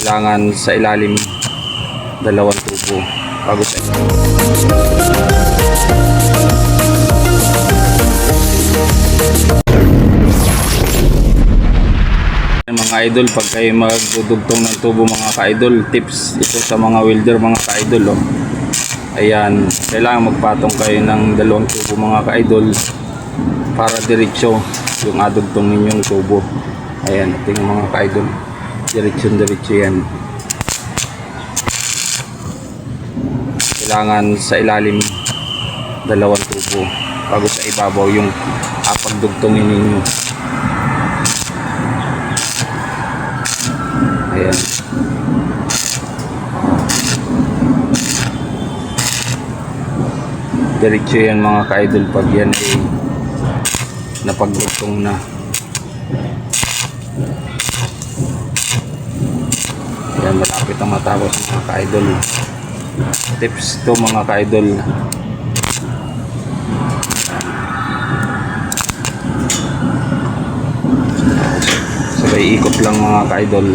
kailangan sa ilalim dalawang tubo bago sa mga idol pag kayo magdudugtong ng tubo mga ka-idol tips ito sa mga welder mga ka-idol oh. ayan kailangan magpatong kayo ng dalawang tubo mga ka-idol para diretsyo yung adugtong ninyong tubo ayan tingnan mga ka-idol diretsyo diretsyo yan kailangan sa ilalim dalawang tubo bago sa ibabaw yung apagdugtongin ninyo Ayan. Diretso yan mga ka-idol pag yan ay napaglutong na. Yan malapit ang matapos mga ka-idol. Tips to mga ka-idol. Sabay ikot lang mga ka-idol.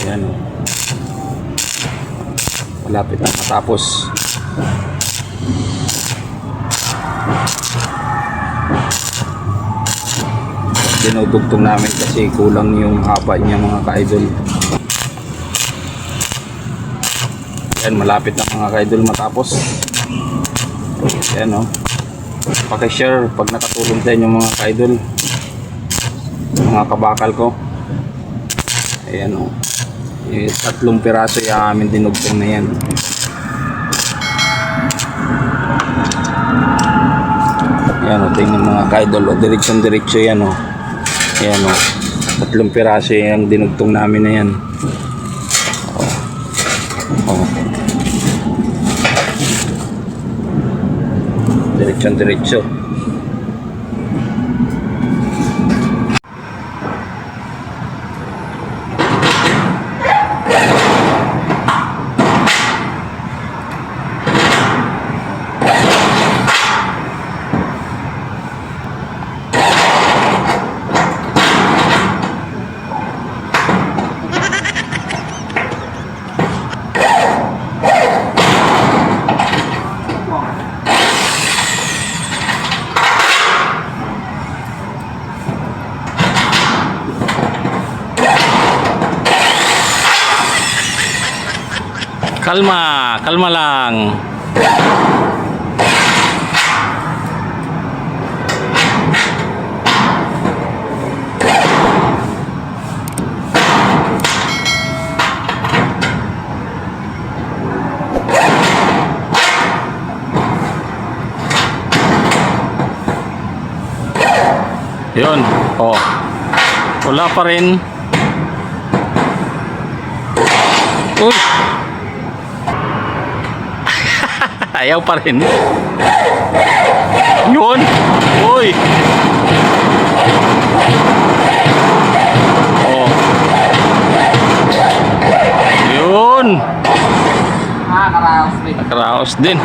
Ayan o. Malapit na matapos. Dinudugtong namin kasi kulang yung haba niya mga ka-idol. Ayan, malapit na mga ka-idol matapos. Ayan o. Pakishare pag nakatulong sa inyo mga ka-idol. Mga kabakal ko. Ayan o. Eh, tatlong piraso yung amin dinugtong na yan. Ayan o, tingnan mga ka-idol o. Diretsyon diretsyo yan o. Ayan o. Tatlong piraso yung dinugtong namin na yan. O. O. Diretsyon Kalma, kalma lang. Yun, oh. Wala pa rin. Uy! Ayaw pa rin. Yun! Uy! Oh. Yun! Ah, karaos din. Nakaraos din.